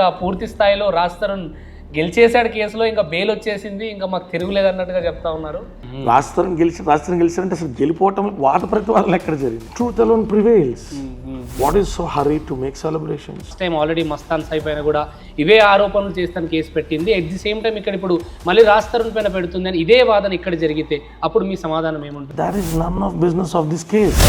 ఇంకా పూర్తి స్థాయిలో రాస్తారని గెలిచేశాడు కేసులో ఇంకా బెయిల్ వచ్చేసింది ఇంకా మాకు తిరుగులేదు అన్నట్టుగా చెప్తా ఉన్నారు. రాష్ట్రం గెలిచి రాష్ట్రం గెలిచారంటే అసలు గెలిపోవటం వాద ప్రతివాదం ఎక్కడ జరిగింది? Truth alone prevails what is so hurry to make celebrations time already Mastan Sai పైన కూడా ఇవే ఆరోపణలు చేస్తాను కేసు పెట్టింది. ఎట్ ది సేమ్ టైం ఇక్కడ ఇప్పుడు మళ్ళీ రాస్తారని పైన పెడుతుంది అని ఇదే వాదన ఇక్కడ జరిగితే అప్పుడు మీ సమాధానం ఏముంటుంది? That is none of business of this case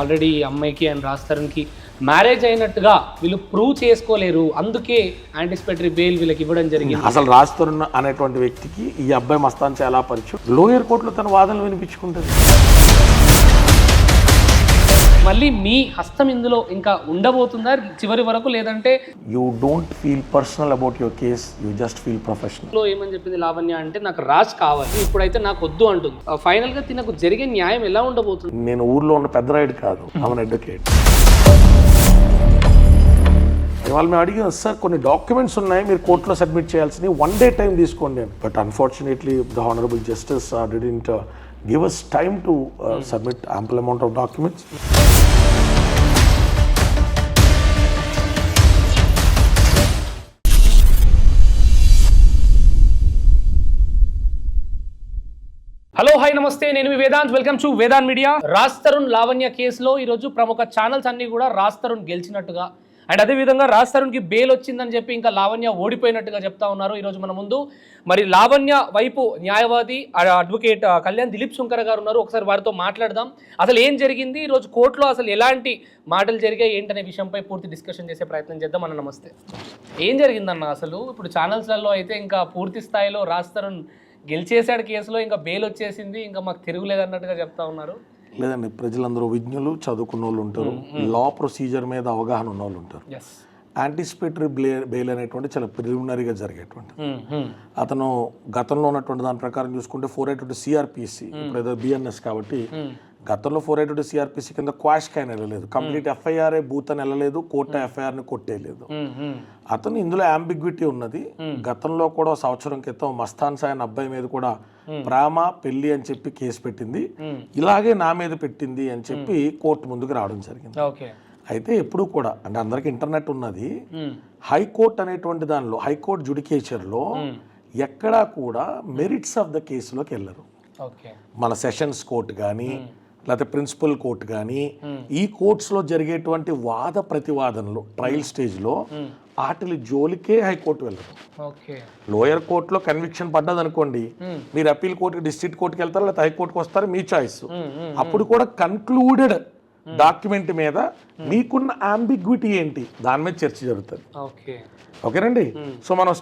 already అమ్మాయికి అండ్ రాస్తారన్కి మ్యారేజ్ అయినట్టుగా వీళ్ళు ప్రూవ్ చేసుకోలేరు. అందుకే యాంటిసిపేటరీ బెయిల్ వీళ్ళకి ఇవ్వడం జరిగింది. అసలు రాస్తున్న అనేటువంటి వ్యక్తికి ఈ అబ్బాయి మస్తాన్ చాలా పరిచయం. లోయర్ కోర్టులో తన వాదనలు వినిపించుకుంటుంది. మళ్ళీ మీ హస్తం ఇందులో ఇంకా ఉండబోతుందా? చివరి వరకు లేదంటే you don't feel personal about your case you just feel ప్రొఫెషనల్లో ఏమని చెప్పింది లావణ్య అంటే నాకు రాజ్ కావాలి ఇప్పుడైతే నాకు వద్దు అంటుంది. ఫైనల్గా తినకు జరిగే న్యాయం ఎలా ఉండబోతుంది? నేను ఊర్లో ఉన్న పెద్ద రైడ్ కాదు అవన్ అడ్వకేట్ ఇవాళ మేము అడిగాం సార్ కొన్ని డాక్యుమెంట్స్ ఉన్నాయి మీరు కోర్టులో సబ్మిట్ చేయాల్సినవి. వన్ డే టైం తీసుకోండి. అని. But unfortunately the honourable justice didn't give us time to submit ample amount of documents hello hi నమస్తే నేను మీ Vedant. Welcome to Vedant media Raj Tarun Lavanya కేసులో ఈరోజు ప్రముఖ ఛానల్స్ అన్ని కూడా రాజ్ తరుణ్ గెలిచినట్టుగా అండ్ అదేవిధంగా రాజ్ తరుణ్కి బెయిల్ వచ్చిందని చెప్పి ఇంకా లావణ్య ఓడిపోయినట్టుగా చెప్తా ఉన్నారు ఈరోజు మన ముందు. మరి లావణ్య వైపు న్యాయవాది అడ్వకేట్ కళ్యాణ్ దిలీప్ శంకర్ గారు ఉన్నారు. ఒకసారి వారితో మాట్లాడదాం. అసలు ఏం జరిగింది? ఈరోజు కోర్టులో అసలు ఎలాంటి మాటలు జరిగాయి? ఏంటనే విషయంపై పూర్తి డిస్కషన్ చేసే ప్రయత్నం చేద్దాం అన్న నమస్తే. ఏం జరిగిందన్న అసలు? ఇప్పుడు ఛానల్స్లలో అయితే ఇంకా పూర్తి స్థాయిలో రాజ్ తరుణ్ గెలిచేశాడు కేసులో ఇంకా బెయిల్ వచ్చేసింది ఇంకా మాకు తిరుగులేదన్నట్టుగా చెప్తా ఉన్నారు. లేదండి ప్రజలందరూ విజ్ఞులు చదువుకున్న వాళ్ళు ఉంటారు లా ప్రొసీజర్ మీద అవగాహన ఉన్న వాళ్ళు ఉంటారు యాంటిసిపేటరీ బ్లే బెయిల్ అనేటువంటి చాలా ప్రిలిమినరీగా జరిగేటువంటి అతను గతంలో ఉన్నటువంటి దాని ప్రకారం చూసుకుంటే ఫోర్ ఎయిట్ టూ సిఆర్పిసి ఇప్పుడు ఏదో బిఎన్ఎస్ కాబట్టి గతంలో ఫోర్ ఎయిట్ టూ సిఆర్పిసి కింద క్వాష్ కైన్ వెళ్ళలేదు. కంప్లీట్ ఎఫ్ఐఆర్ బూత్ అని వెళ్ళలేదు కోర్టు ఎఫ్ఐఆర్ని కొట్టేయలేదు. అతను ఇందులో అంబిగ్విటీ ఉన్నది. గతంలో కూడా సంవత్సరం క్రితం మస్తాన్ సాయన్ అబ్బాయి మీద కూడా ప్రేమ పెళ్ళి అని చెప్పి కేసు పెట్టింది. ఇలాగే నా మీద పెట్టింది అని చెప్పి కోర్టు ముందుకు రావడం జరిగింది. అయితే ఎప్పుడు కూడా అంటే అందరికి ఇంటర్నెట్ ఉన్నది. హైకోర్టు అనేటువంటి దానిలో హైకోర్టు జుడికేచర్లో ఎక్కడా కూడా మెరిట్స్ ఆఫ్ ద కేసులోకి వెళ్ళరు. మన సెషన్స్ కోర్టు కానీ లేకపోతే ప్రిన్సిపల్ కోర్టు కానీ ఈ కోర్ట్స్లో జరిగేటువంటి వాద ప్రతివాదనలు ట్రయల్ స్టేజ్లో వాటిలి జోలికే హైకోర్టు వెళ్ళరు. లోయర్ కోర్టులో కన్విక్షన్ పడ్డది అనుకోండి మీరు అప్పీల్ కోర్టుకి డిస్ట్రిక్ట్ కోర్టుకి వెళ్తారు లేకపోతే హైకోర్టుకి వస్తారు మీ చాయిస్. అప్పుడు కూడా కన్క్లూడెడ్ డాక్యుమెంట్ మీద మీకున్న అంబిగ్విటీ ఏంటి దాని మీద చర్చ జరుగుతుంది. ఓకే. ఓకేనండి? సో మనం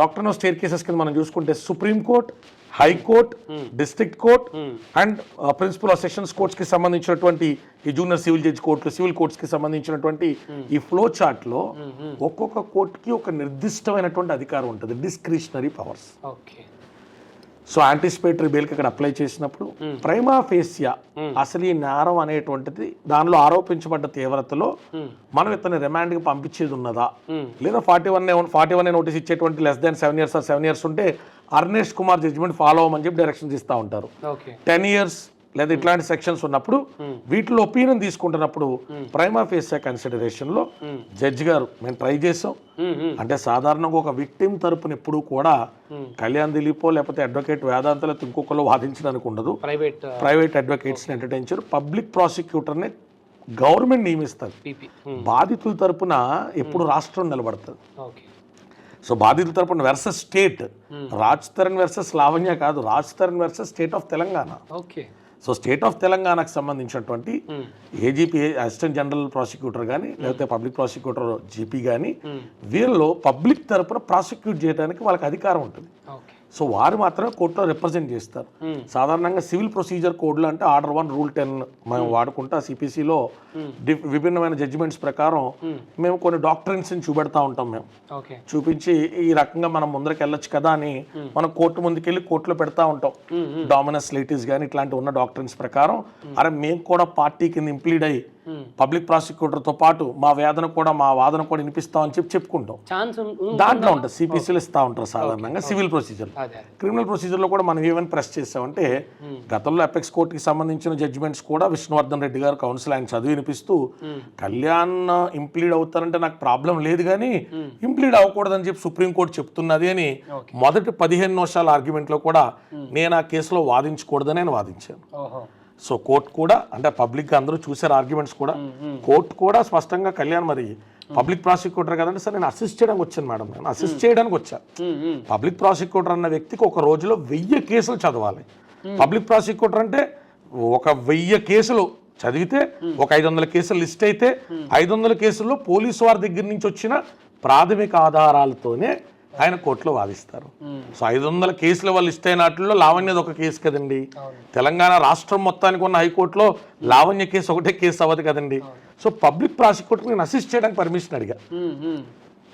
డాక్టర్ నో స్టేట్ కేసెస్ కింద మనం చూసుకుంటే supreme court high court district court and principal of sessions కోర్ట్స్కి సంబంధించినటువంటి ఈ జూనియర్ సివిల్ జడ్జ్ కోర్టులు సివిల్ కోర్ట్స్కి సంబంధించినటువంటి ఈ ఫ్లో చార్ట్లో ఒక్కొక్క కోర్టుకి ఒక నిర్దిష్టమైనటువంటి అధికారం ఉంటుంది discretionary powers okay so anticipatory బెయిల్కి ఇక్కడ అప్లై చేసినప్పుడు ప్రైమా ఫేసియా అసలు ఈ నేరం అనేటువంటిది దానిలో ఆరోపించబడ్డ తీవ్రతలో మనం ఇతని రిమాండ్కి పంపించేది ఉన్నదా? లేదా forty one forty one notice ఇచ్చేటువంటి less than seven years or seven years ఉంటే అర్నేష్ కుమార్ జడ్జిమెంట్ ఫాలో అవ్వమని చెప్పి డైరెక్షన్స్ ఇస్తూ ఉంటారు. టెన్ ఇయర్స్ లేదా ఇట్లాంటి సెక్షన్స్ ఉన్నప్పుడు వీటిలో ఒపీనియన్ తీసుకుంటున్నప్పుడు ప్రైమా కన్సిడరేషన్లో జడ్జి గారు మేము ట్రై చేసాం అంటే సాధారణంగా ఒక విక్టిమ్ తరపున ఎప్పుడు కూడా కళ్యాణ్ దిలీపో లేకపోతే అడ్వకేట్ వేదాంతలో ఇంకొకరు వాదించడానికి ఉండదు. ప్రైవేట్ ప్రైవేట్ అడ్వకేట్స్ ఎంటర్టైన్ చేయరు. పబ్లిక్ ప్రాసిక్యూటర్ని గవర్నమెంట్ నియమిస్తారు. పీపీ బాధితుల తరపున ఎప్పుడు రాష్ట్రం నిలబడుతుంది. సో బాధితుల తరపున versus state Raj Tarun versus Lavanya కాదు Raj Tarun versus state of Telangana. Okay so state of తెలంగాణకు సంబంధించినటువంటి ఏజీపీ అసిస్టెంట్ జనరల్ ప్రాసిక్యూటర్ కానీ లేకపోతే పబ్లిక్ ప్రాసిక్యూటర్ జీపీ కానీ వీళ్ళు పబ్లిక్ తరపున ప్రాసిక్యూట్ చేయడానికి వాళ్ళకి అధికారం ఉంటుంది. సో వారు మాత్రమే కోర్టులో రిప్రజెంట్ చేస్తారు. సాధారణంగా సివిల్ ప్రొసీజర్ కోడ్లో అంటే ఆర్డర్ వన్ రూల్ టెన్ మేము వాడుకుంటా సిపిసిలో విభిన్నమైన జడ్జిమెంట్స్ ప్రకారం మేము కొన్ని డాక్టరెన్స్ చూపెడతా ఉంటాం మేము. చూపించి ఈ రకంగా మనం ముందరికి వెళ్ళొచ్చు కదా అని మనం కోర్టు ముందుకెళ్ళి కోర్టులో పెడతా ఉంటాం. డామినస్ లైటిస్ కానీ ఇట్లాంటి ఉన్న డాక్టర్స్ ప్రకారం. అరే మేము కూడా పార్టీ కింద ఇంప్లీడ్ అయ్యి పబ్లిక్ ప్రాసిక్యూటర్తో పాటు మా వేదన కూడా మా వాదన కూడా వినిపిస్తామని చెప్పి చెప్పుకుంటాం. ఛాన్స్ దాంట్లో ఉంటుంది సిపిసిలు ఇస్తూ ఉంటారు సాధారణంగా సివిల్ ప్రొసీజర్ క్రిమినల్ ప్రొసీజర్లో కూడా మనం ఏమని ప్రెస్ చేసామంటే గతంలో అపెక్స్ కోర్టుకి సంబంధించిన జడ్జిమెంట్స్ కూడా విష్ణువర్ధన్ రెడ్డి గారు కౌన్సిల్ ఆయన చదివి వినిపిస్తూ కళ్యాణ్ ఇంప్లీడ్ అవుతారంటే నాకు ప్రాబ్లం లేదు కానీ ఇంప్లీడ్ అవ్వకూడదని చెప్పి సుప్రీంకోర్టు చెప్తున్నది అని మొదటి పదిహేను నిమిషాల ఆర్గ్యుమెంట్లో కూడా నేను ఆ కేసులో వాదించకూడదని నేను వాదించాను. సో కోర్టు కూడా అంటే పబ్లిక్ అందరూ చూసారు ఆర్గ్యుమెంట్స్ కూడా. కోర్టు కూడా స్పష్టంగా కళ్యాణ్ మరి పబ్లిక్ ప్రాసిక్యూటర్ కదంటే సార్ నేను అసిస్ట్ చేయడానికి వచ్చాను మేడం. నేను అసిస్ట్ చేయడానికి ఉమ్. పబ్లిక్ ప్రాసిక్యూటర్ అన్న వ్యక్తికి ఒక రోజులో వెయ్యి కేసులు చదవాలి. పబ్లిక్ ప్రాసిక్యూటర్ అంటే ఒక వెయ్యి కేసులు చదివితే ఒక ఐదు వందల కేసులు లిస్ట్ అయితే ఐదు వందల కేసుల్లో పోలీసు వారి దగ్గర నుంచి వచ్చిన ప్రాథమిక ఆధారాలతోనే ఆయన కోర్టులో వాదిస్తారు. సో ఐదు వందల కేసుల వాళ్ళు అయిన వాటిల్లో లావణ్యది ఒక కేసు కదండి. తెలంగాణ రాష్ట్రం మొత్తానికి ఉన్న హైకోర్టులో లావణ్య కేసు ఒకటే కేసు అవ్వదు కదండి. సో పబ్లిక్ ప్రాసిక్యూటర్ నేను అసిస్ట్ చేయడానికి పర్మిషన్ అడిగా.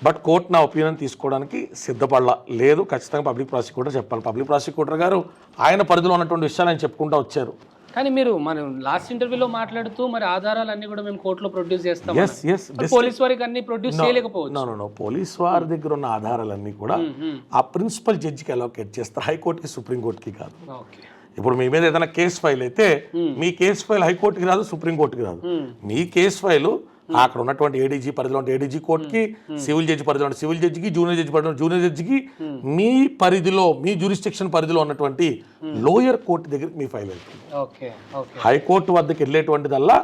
బట్ కోర్టు నా ఒపీనియన్ తీసుకోవడానికి సిద్ధపడలా. లేదు ఖచ్చితంగా పబ్లిక్ ప్రాసిక్యూటర్ చెప్పాలి. పబ్లిక్ ప్రాసిక్యూటర్ గారు ఆయన పరిధిలో ఉన్నటువంటి విషయాలు ఆయన చెప్పుకుంటూ వచ్చారు. కానీ మీరు మనం లాస్ట్ ఇంటర్వ్యూలో మాట్లాడుతూ మరి ఆధారాలన్నీ కూడా మేము కోర్టులో ప్రొడ్యూస్ చేస్తాం ఎస్ ఎస్ పోలీస్ వారికి అన్ని ప్రొడ్యూస్ చేయలేకపోవచ్చు. నో పోలీస్ వారి దగ్గర ఉన్న ఆధారాలన్నీ కూడా ఆ ప్రిన్సిపల్ జడ్జికి అలోకేట్ చేస్తారు. హైకోర్టుకి సుప్రీంకోర్టుకి కాదు. ఇప్పుడు మీ మీద ఏదైనా కేసు ఫైల్ అయితే మీ కేసు ఫైల్ హైకోర్టుకి రాదు సుప్రీంకోర్టుకి రాదు. మీ కేసు ఫైల్ అక్కడ ఉన్నటువంటి ఏడీజీ పరిధిలో ఉంటే ఏడీజీ కోర్టుకి సివిల్ జడ్జి పరిధిలో ఉంటే సివిల్ జడ్జికి జూనియర్ జడ్జి పరిధిలో ఉంటే జూనియర్ జడ్జికి మీ పరిధిలో మీ జ్యూరిస్టిక్షన్ పరిధిలో ఉన్నటువంటి లోయర్ కోర్టు దగ్గరికి మీ ఫైల్ వెళ్తుంది. ఓకే హైకోర్టు వద్దకు వెళ్ళేటువంటిదల్లా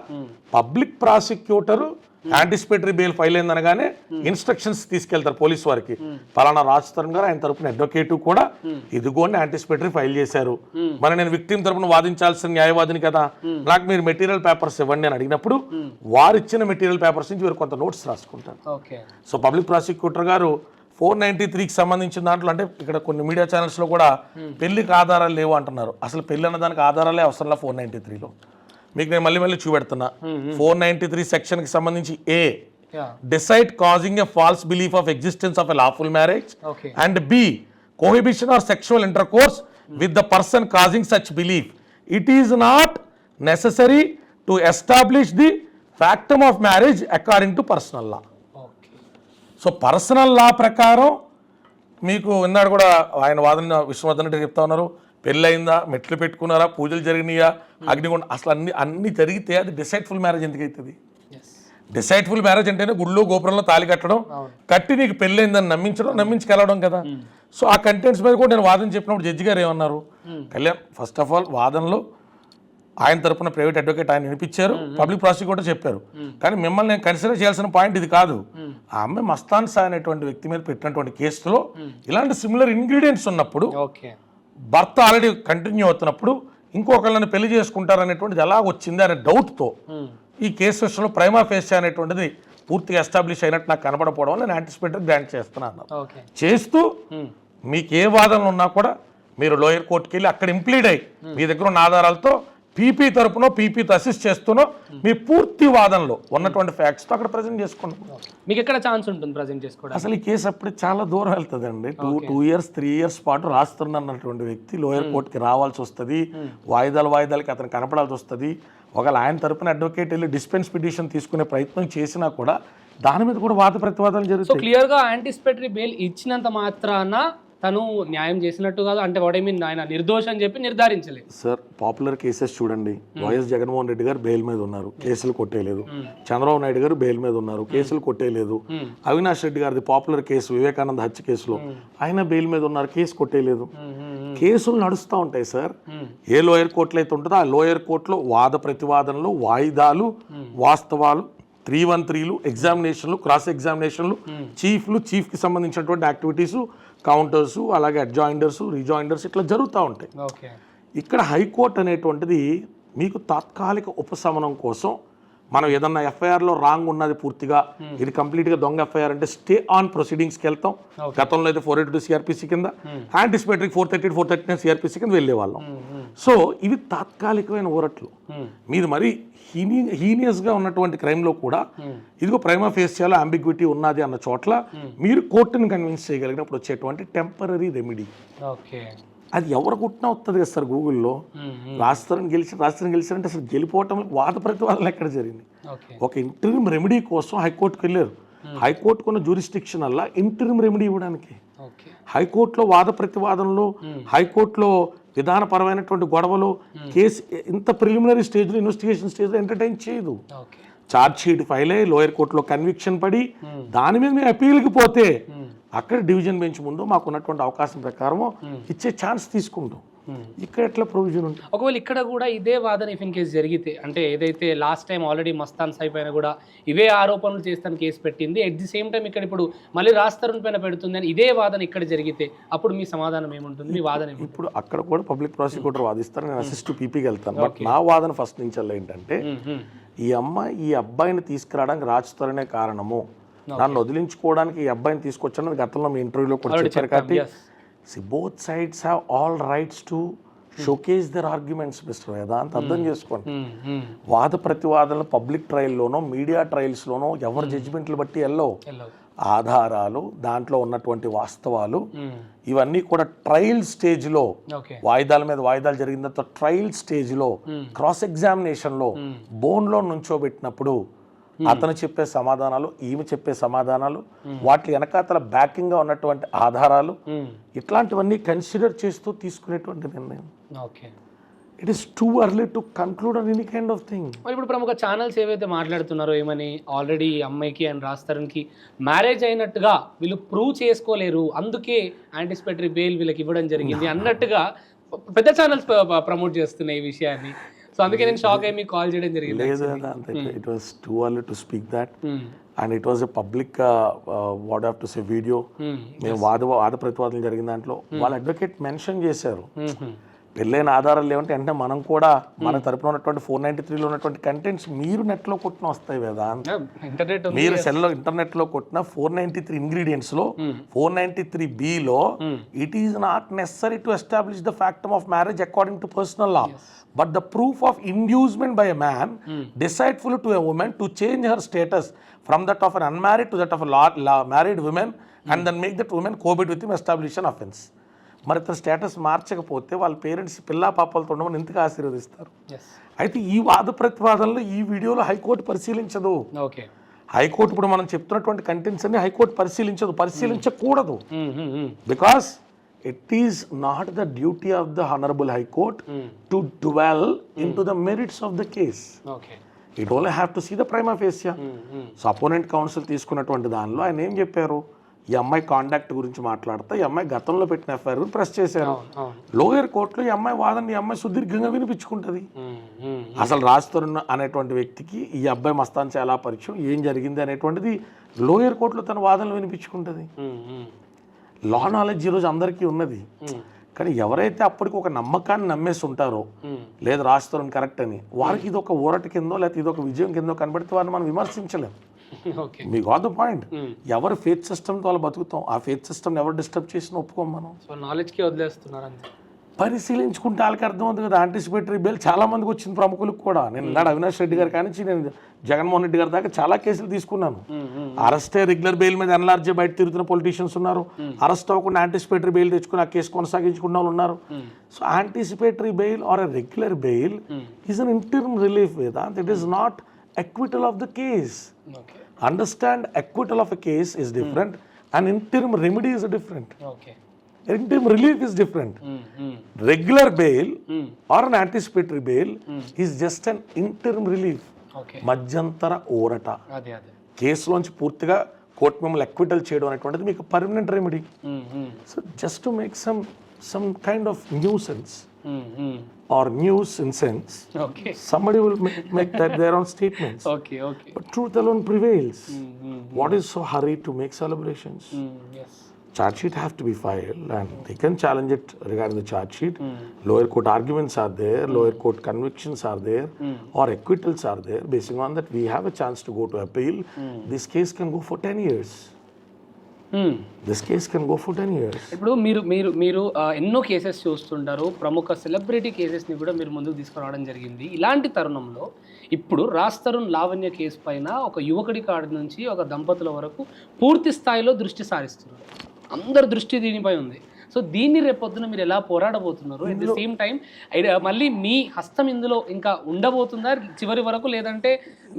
public prosecutor anticipatory bail file అయిందనగానే instructions తీసుకెళ్తారు పోలీస్ వారికి. పలానా రాజ్ తరుణ్ గారు ఆయన తరపున అడ్వకేట్ కూడా ఇదిగోండి యాంటిసిపేటరీ ఫైల్ చేశారు. మరి నేను విక్టిమ్ తరపున వాదించాల్సిన న్యాయవాదిని కదా? నాకు మీరు మెటీరియల్ పేపర్స్ ఇవ్వండి అని అడిగినప్పుడు వారు ఇచ్చిన మెటీరియల్ పేపర్స్ నుంచి వీరు కొంత నోట్స్ రాసుకుంటారు. సో పబ్లిక్ ప్రాసిక్యూటర్ గారు ఫోర్ నైన్టీ త్రీకి సంబంధించిన దాంట్లో అంటే ఇక్కడ కొన్ని మీడియా ఛానల్స్లో కూడా పెళ్ళికి ఆధారాలు లేవు అంటున్నారు. అసలు పెళ్ళి అన్న దానికి ఆధారాలే అవసరంలా ఫోర్ నైన్టీ త్రీలో మీకు నేను మళ్ళీ మళ్ళీ చూపెడుతున్నా. ఫోర్ నైన్టీ త్రీ సెక్షన్కి సంబంధించి a deceit causing a false belief of existence of a lawful marriage and be cohabitation or sexual intercourse with the person causing such belief it is not necessary to establish the factum of marriage according to personal law so personal law ప్రకారం మీకు విన్నాడు కూడా ఆయన వాదన విశ్వవర్ధన్ రెడ్డి చెప్తా ఉన్నారు. పెళ్ళయిందా? మెట్లు పెట్టుకున్నారా? పూజలు జరిగినాయా? అగ్నిగుండ. అసలు అన్ని అన్ని జరిగితే అది డిసైడ్ఫుల్ మ్యారేజ్ ఎందుకు అవుతుంది డిసైడ్ఫుల్ మ్యారేజ్ అంటేనే గుళ్ళో గోపురంలో తాళి కట్టడం కట్టి నీకు పెళ్ళైందని నమ్మించడం నమ్మించుకెళ్ళడం కదా. సో ఆ కంటెంట్స్ మీద కూడా నేను వాదన చెప్పినప్పుడు జడ్జి గారు ఏమన్నారు? కళ్యాణ్ ఫస్ట్ ఆఫ్ ఆల్ వాదనలో ఆయన తరపున ప్రైవేట్ అడ్వకేట్ ఆయన వినిపించారు. పబ్లిక్ ప్రాసిక్యూటర్ చెప్పారు. కానీ మిమ్మల్ని నేను కన్సిడర్ చేయాల్సిన పాయింట్ ఇది కాదు. ఆ అమ్మాయి మస్తాన్ సా అనేటువంటి వ్యక్తి మీద పెట్టినటువంటి కేసులో ఇలాంటి సిమిలర్ ఇంగ్రీడియంట్స్ ఉన్నప్పుడు ఓకే భర్త ఆల్రెడీ కంటిన్యూ అవుతున్నప్పుడు ఇంకొకళ్ళని పెళ్ళి చేసుకుంటారనేటువంటిది ఎలా వచ్చింది అనే డౌట్తో ఈ కేసు విషయంలో ప్రైమా ఫేస్ అనేటువంటిది పూర్తిగా ఎస్టాబ్లిష్ అయినట్టు నాకు కనపడపోవడం వల్ల నేను యాంటిసిపేటరీ గ్రాంట్ చేస్తున్నాను చేస్తూ మీకు ఏ వాదనలు ఉన్నా కూడా మీరు లోయర్ కోర్టుకి వెళ్ళి అక్కడ ఇంప్లీడ్ అయ్యి మీ దగ్గర ఉన్న ఆధారాలతో పీపీ తరపునో పీపీతో అసిస్ట్ చేస్తూనో మీ పూర్తి వాదనలో ఉన్నటువంటి ఫ్యాక్ట్స్తో అక్కడ ప్రజెంట్ చేసుకున్నాం. మీకు ఎక్కడ ఛాన్స్ ఉంటుంది ప్రజెంట్ చేసుకోవడానికి? అసలు ఈ కేసు అప్పుడే చాలా దూరం వెళ్తుందండి. Two two years three years పాటు రాస్తున్నటువంటి వ్యక్తి లోయర్ కోర్టుకి రావాల్సి వస్తుంది. వాయిదాలు వాయిదాలకి అతను కనపడాల్సి వస్తుంది. ఒకవేళ ఆయన తరపున అడ్వకేట్ వెళ్ళి డిస్పెన్స్ పిటిషన్ తీసుకునే ప్రయత్నం చేసినా కూడా దాని మీద కూడా వాద ప్రతివాదాలు జరుగుతాయి. క్లియర్గా యాంటిసిపేటరీ బెయిల్ ఇచ్చినంత మాత్రాన తను న్యాయం చేసినట్టు కాదు. అంటే వాట్ ఐ మీన్ ఆయన నిర్దోష్ అని చెప్పి నిర్ధారించలేదు. సార్ పాపులర్ కేసెస్ చూడండి. వైఎస్ జగన్మోహన్ రెడ్డి గారు బెయిల్ మీద ఉన్నారు. కేసులు కొట్టేయలేదు. చంద్రబాబు నాయుడు గారు బెయిల్ మీద ఉన్నారు. కేసులు కొట్టేయలేదు. అవినాష్ రెడ్డి గారిది పాపులర్ కేసు వివేకానంద హత్య కేసులో. ఆయన బెయిల్ మీద ఉన్నారు. కేసు కొట్టేయలేదు. కేసులు నడుస్తూ ఉంటాయి సార్. ఏ లోయర్ కోర్టులో అయితే ఉంటుందో ఆ లోయర్ కోర్టులో వాద ప్రతివాదనలు వాయిదాలు వాస్తవాలు త్రీ వన్ త్రీలు ఎగ్జామినేషన్లు క్రాస్ ఎగ్జామినేషన్లు చీఫ్లు చీఫ్కి సంబంధించినటువంటి యాక్టివిటీసు కౌంటర్స్ అలాగే అడ్జాయిండర్స్ రిజాయిండర్స్ ఇట్లా జరుగుతూ ఉంటాయి. ఓకే. ఇక్కడ హైకోర్టు అనేటువంటిది మీకు తాత్కాలిక ఉపశమనం కోసం మనం ఏదన్నా ఎఫ్ఐఆర్లో రాంగ్ ఉన్నది పూర్తిగా ఇది కంప్లీట్గా దొంగ ఎఫ్ఐఆర్ అంటే స్టే ఆన్ ప్రొసీడింగ్స్కి వెళ్తాం. గతంలో అయితే ఫోర్ ఎయిటీ టూ సిఆర్పిసి కింద anticipatory four thirty four thirty nine CRPC కింద వెళ్ళేవాళ్ళం. సో ఇవి తాత్కాలికమైన ఊరట్లు. మీది మరి హీని హీనియస్గా ఉన్నటువంటి క్రైమ్లో కూడా ఇదిగో ప్రైమా ఫేస్ చేయాలో అంబిగ్విటీ ఉన్నది అన్న చోట్ల మీరు కోర్టుని కన్విన్స్ చేయగలిగినప్పుడు వచ్చేటువంటి టెంపరీ రెమెడీ ఓకే అది ఎవరు కుట్టినా వస్తుంది కదా సార్ గూగుల్లో. రాజస్థాన్ గెలిచి రాజస్థాన్ గెలిచారంటే అసలు గెలిపోవటం వాద ప్రతివాదనలు ఎక్కడ జరిగింది ఒక ఇంటర్మ్ రెమెడీ కోసం హైకోర్టుకు వెళ్ళారు. హైకోర్టుకు ఉన్న జ్యూరిస్టిక్షన్ వల్ల ఇంటర్మ్ రెమెడీ ఇవ్వడానికి. హైకోర్టులో వాద ప్రతివాదనలు హైకోర్టులో విధానపరమైనటువంటి గొడవలు కేసు ఇంత ప్రిలిమినరీ స్టేజ్లో ఇన్వెస్టిగేషన్ స్టేజ్లో ఎంటర్టైన్ చేయదు. ఛార్జ్ షీట్ ఫైల్ అయ్యి లోయర్ కోర్టులో కన్విక్షన్ పడి దాని మీద మేము అపీల్కి పోతే అక్కడ డివిజన్ బెంచ్ ముందు మాకు ఉన్నటువంటి అవకాశం ప్రకారం ఇచ్చే ఛాన్స్ తీసుకుంటాం. ఇక్కడ ఎట్లా ప్రొవిజన్ ఉంటుంది? ఒకవేళ ఇక్కడ కూడా ఇదే వాదన ఇఫ్ ఇన్ కేసు జరిగితే అంటే ఏదైతే last time already Mastan Sai పైన కూడా ఇవే ఆరోపణలు చేస్తాను కేసు పెట్టింది ఎట్ ది సేమ్ టైం ఇక్కడ ఇప్పుడు మళ్ళీ రాస్తరుణ్ పైన పెడుతుంది అని ఇదే వాదన ఇక్కడ జరిగితే అప్పుడు మీ సమాధానం ఏముంటుంది? మీ వాదన ఇప్పుడు అక్కడ కూడా పబ్లిక్ ప్రాసిక్యూటర్ వాదిస్తారు నేను అసిస్ట్ పీపీకి వెళ్తాను. బట్ నా వాదన ఫస్ట్ నుంచి ఏంటంటే. ఈ అమ్మాయి ఈ అబ్బాయిని తీసుకురావడానికి రాజుతారనే కారణము. నన్ను వదిలించుకోవడానికి ఈ అబ్బాయిని తీసుకొచ్చాను గతంలో మీ ఇంటర్వ్యూలో కూడా చెప్పారు కాబట్టి. See both sides have all rights to showcase their arguments mister Vedant అర్థం చేసుకోండి. మ్మ్, మ్మ్. వాద ప్రతివాదనలు పబ్లిక్ ట్రయల్లోనో మీడియా ట్రయల్స్లోనో ఎవరి జడ్జిమెంట్లు బట్టి వెళ్ళవు. ఆధారాలు దాంట్లో ఉన్నటువంటి వాస్తవాలు. ఇవన్నీ కూడా ట్రయల్ స్టేజ్లో వాయిదాల మీద వాయిదాలు జరిగిన తర్వాత ట్రయల్ స్టేజ్లో క్రాస్ ఎగ్జామినేషన్లో బోన్లో నుంచోబెట్టినప్పుడు అతను చెప్పే సమాధానాలు ఈమె చెప్పే సమాధానాలు వాటి వెనకాతల బ్యాకింగ్గా ఉన్నటువంటి ఆధారాలు మ్మ్. ఇట్లాంటివన్నీ కన్సిడర్ చేస్తూ తీసుకునేటువంటి నిర్ణయం. Okay it is too early to conclude on any kind of thing మరి ఇప్పుడు ప్రముఖ ఛానల్స్ ఏవైతే మాట్లాడుతున్నారో ఏమని ఆల్రెడీ అమ్మాయికి అండ్ రాస్తారన్కి మ్యారేజ్ అయినట్టుగా వీళ్ళు ప్రూవ్ చేసుకోలేరు. అందుకే యాంటిసిపేటరీ బెయిల్ వీళ్ళకి ఇవ్వడం జరిగింది అన్నట్టుగా పెద్ద ఛానల్స్ ప్రమోట్ చేస్తున్నాయి ఈ విషయాన్ని. సో అందుకే నేను షాక్ అయ్యి మీకు కాల్ చేయడం జరిగింది లేదు it was too early to speak that. And it was a public what have to say video hmm. వాద వాద ప్రతివాదనలు జరిగిన దాంట్లో వాళ్ళ అడ్వకేట్ మెన్షన్ చేశారు. మ్మ్. పెళ్ళైన ఆధారాలు లేవంటే అంటే మనం కూడా మన తరపున ఉన్నటువంటి ఫోర్ నైంటీ త్రీలో ఉన్నటువంటి కంటెంట్స్ మీరు నెట్లో కొట్టిన వస్తాయి కదా ఇంటర్నెట్ మీరు సెల్లో ఇంటర్నెట్లో కొట్టిన four ninety three ఇంగ్రీడియంట్స్లో four ninety three below it is not necessary to establish the factum of marriage according to personal law but the proof of inducement by a man deceitful to a woman to change her status from that of an unmarried to that of married woman and then make that woman cohabit with establish an offence మరి ఇతను status మార్చకపోతే వాళ్ళ parents పిల్లా పాపాలతో ఉండమని ఎందుకు ఆశీర్వదిస్తారు. అయితే ఈ వాద ప్రతివాదనలు ఈ వీడియోలో హైకోర్టు పరిశీలించదు. ఓకే హైకోర్టు ఇప్పుడు మనం చెప్తున్నటువంటి కంటెంట్స్ అన్ని హైకోర్టు పరిశీలించదు పరిశీలించకూడదు. Because it is not the duty of the honourable high court to dwell in to the merits of the case it only have to see the prima facie so opponent counsel తీసుకున్నటువంటి దానిలో ఆయన ఏం చెప్పారు? ఈ అమ్మాయి contact గురించి మాట్లాడితే ఈ అమ్మాయి గతంలో పెట్టిన ఎఫ్ఐఆర్ ప్రెస్ చేశారు. లోయర్ కోర్టులో ఈ అమ్మాయి వాదన ఈ అమ్మాయి సుదీర్ఘంగా వినిపించుకుంటుంది. అసలు రాజతరుణ్ అనేటువంటి వ్యక్తికి ఈ అబ్బాయి మస్తాన్ చాలా పరిచయం ఏం జరిగింది అనేటువంటిది లోయర్ కోర్టులో తన వాదనలు వినిపించుకుంటుంది. లా నాలెడ్జ్ ఈరోజు అందరికీ ఉన్నది. కానీ ఎవరైతే అప్పటికి ఒక నమ్మకాన్ని నమ్మేసి ఉంటారో లేదు రాజతరుణ్ కరెక్ట్ అని వారికి ఇది ఒక ఊరట కిందో లేకపోతే ఇది ఒక విజయం కిందో కనబడితే వారిని మనం విమర్శించలేం. ఓకే. మీ గాట్ ద పాయింట్ ఎవరు ఫేత్ సిస్టమ్తో వాళ్ళు బతుకుతాం? ఆ ఫేత్ సిస్టమ్ ఎవరు డిస్టర్బ్ చేసినా ఒప్పుకోం మనం. సో నాలెడ్జ్కి వదిలేస్తున్నారు అంతే. పరిశీలించుకుంటే వాళ్ళకి అర్థమవుతుంది కదా యాంటిసిపేటరీ బెయిల్ చాలా మందికి వచ్చింది ప్రముఖులకు కూడా. నేను ఇన్నాడు అవినాష్ రెడ్డి గారి కానీ నేను జగన్మోహన్ రెడ్డి గారి దాకా చాలా కేసులు తీసుకున్నాను. అరెస్టే రెగ్యులర్ బెయిల్ మీద ఎన్ఆర్జీ బయట తిరుగుతున్న పొలిటీషియన్స్ ఉన్నారు. అరెస్ట్ అవ్వకుండా యాంటిసిపేటరీ బెయిల్ తెచ్చుకుని ఆ కేసు కొనసాగించుకున్న వాళ్ళు ఉన్నారు. So anticipatory bail or a regular bail is an interim relief Vedant it is not acquittal of the case understand acquittal of a case is different and interim remedy is different interim relief is different bail or an anticipatory bail is just an interim relief. Okay మధ్యంతర ఊరట. కేసులోంచి పూర్తిగా court మిమ్మల్ని acquittal చేయడం అనేటువంటిది మీకు permanent remedy so just to make some some kind of new sense or news in sense. Okay. Somebody will make, make that their own statements. Okay, okay. But truth alone prevails. Mm-hmm. What is so hurried to make celebrations? Mm, yes. Charge sheet have to be filed and they can challenge it regarding the charge sheet. Mm. Lower court arguments are there, mm. lower court convictions are there, mm. or acquittals are there. Basing on that, we have a chance to go to appeal. This case can go for 10 years. This case can go for 10 years. ఇప్పుడు మీరు మీరు మీరు ఎన్నో cases చూస్తుంటారు. ప్రముఖ celebrity కేసెస్ని కూడా మీరు ముందుకు తీసుకురావడం జరిగింది. ఇలాంటి తరుణంలో ఇప్పుడు రాస్తరుణ్ లావణ్య కేసు పైన ఒక యువకుడి కాడి నుంచి ఒక దంపతుల వరకు పూర్తి స్థాయిలో దృష్టి సారిస్తున్నారు. అందరి దృష్టి దీనిపై ఉంది. సో దీన్ని రేపొద్దున మీరు ఎలా పోరాడబోతున్నారు? అట్ ది సేమ్ టైం మళ్ళీ మీ హస్తం ఇందులో ఇంకా ఉండబోతుందా? చివరి వరకు లేదంటే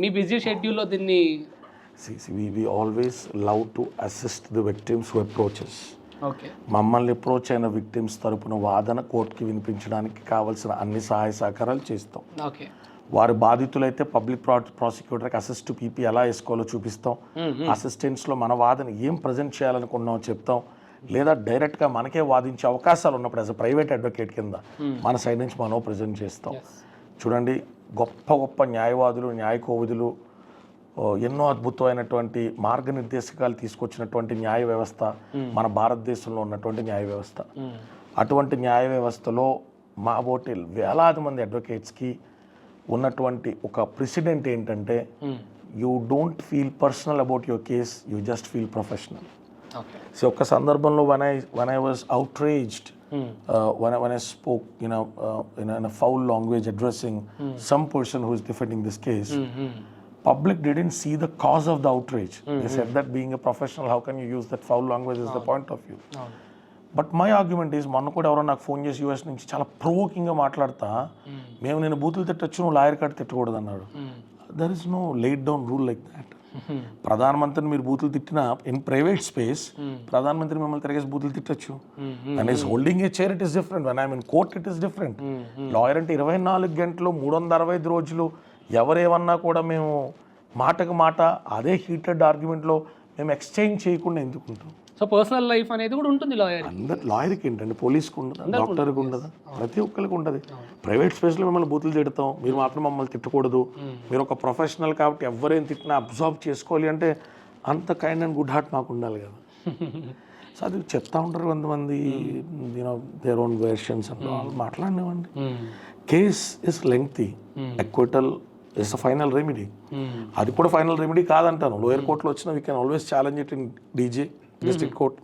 మీ బిజీ షెడ్యూల్లో దీన్ని we, we always love to assist the victims who approaches. Okay మమ్మల్ని అప్రోచ్ అయిన విక్టిమ్స్ తరపున వాదన కోర్టుకి వినిపించడానికి కావాల్సిన అన్ని సహాయ సహకారాలు చేస్తాం. వారి బాధితులైతే పబ్లిక్ ప్రా ప్రాసిక్యూటర్కి అసిస్ట్ పీపీ ఎలా వేసుకోవాలో చూపిస్తాం. అసిస్టెంట్స్లో మన వాదన ఏం ప్రజెంట్ చేయాలనుకున్నామో చెప్తాం. లేదా డైరెక్ట్గా మనకే వాదించే అవకాశాలు ఉన్నప్పుడు యాజ్ ప్రైవేట్ అడ్వకేట్ కింద మన సైడ్ నుంచి మనం ప్రజెంట్ చేస్తాం. చూడండి గొప్ప గొప్ప న్యాయవాదులు న్యాయ కోవిదులు ఓ, ఎన్నో అద్భుతమైనటువంటి మార్గనిర్దేశకాలు తీసుకొచ్చినటువంటి న్యాయ వ్యవస్థ మన భారతదేశంలో ఉన్నటువంటి న్యాయ వ్యవస్థ. అటువంటి న్యాయ వ్యవస్థలో మా ఓటి వేలాది మంది అడ్వకేట్స్కి ఉన్నటువంటి ఒక ప్రెసిడెంట్ ఏంటంటే you don't feel personal about your case you just feel professional so ఒక సందర్భంలో one I one I was outraged one one I spoke in in foul language addressing some person who is defending this case public didn't see the cause of the outrage. They said that being a professional, how can you use that foul language is the point of view. But my argument is మొన్న కూడా ఎవరో నాకు phone చేసి US నుంచి చాలా ప్రొవోకింగ్గా మాట్లాడతా మేము నేను బూతులు తిట్టచ్చు నువ్వు లాయర్ కార్డు తిట్టకూడదు అన్నాడు. There is no laid down rule like that ప్రధానమంత్రిని మీరు బూతులు తిట్టినా ఇన్ ప్రైవేట్ స్పేస్ ప్రధానమంత్రి మిమ్మల్ని తిరిగేసి బూతులు తిట్టచ్చు. And is holding a chair it is different one I mean court it is different lawyer అంటే ఇరవై నాలుగు గంటలు మూడు వందల అరవై ఐదు రోజులు ఎవరేమన్నా కూడా మేము మాటకు మాట అదే హీటెడ్ ఆర్గ్యుమెంట్లో మేము ఎక్స్చేంజ్ చేయకుండా ఎందుకుంటాం? సో పర్సనల్ లైఫ్ అనేది కూడా ఉంటుంది లాయర్ అందరు లాయర్కి ఏంటండి? పోలీస్కి ఉండదు? డాక్టర్కి ఉండదు? ప్రతి ఒక్కరికి ఉంటుంది. ప్రైవేట్ స్పేస్లో మిమ్మల్ని బూతులు తిడతాం. మీరు మాత్రం మమ్మల్ని తిట్టకూడదు. మీరు ఒక ప్రొఫెషనల్ కాబట్టి ఎవరేం తిట్టినా అబ్జర్వ్ చేసుకోవాలి అంటే అంత కైండ్ అండ్ గుడ్ హార్ట్ మాకు ఉండాలి కదా. సో అది చెప్తా ఉంటారు కొంతమంది you know their own versions and మాట్లాడినవ్వండి case is lengthy acquittal is a final remedy అది కూడా ఫైనల్ రెమెడీ కాదంటాను. లోయర్ కోర్టులో వచ్చిన we can always challenge it in DJ district court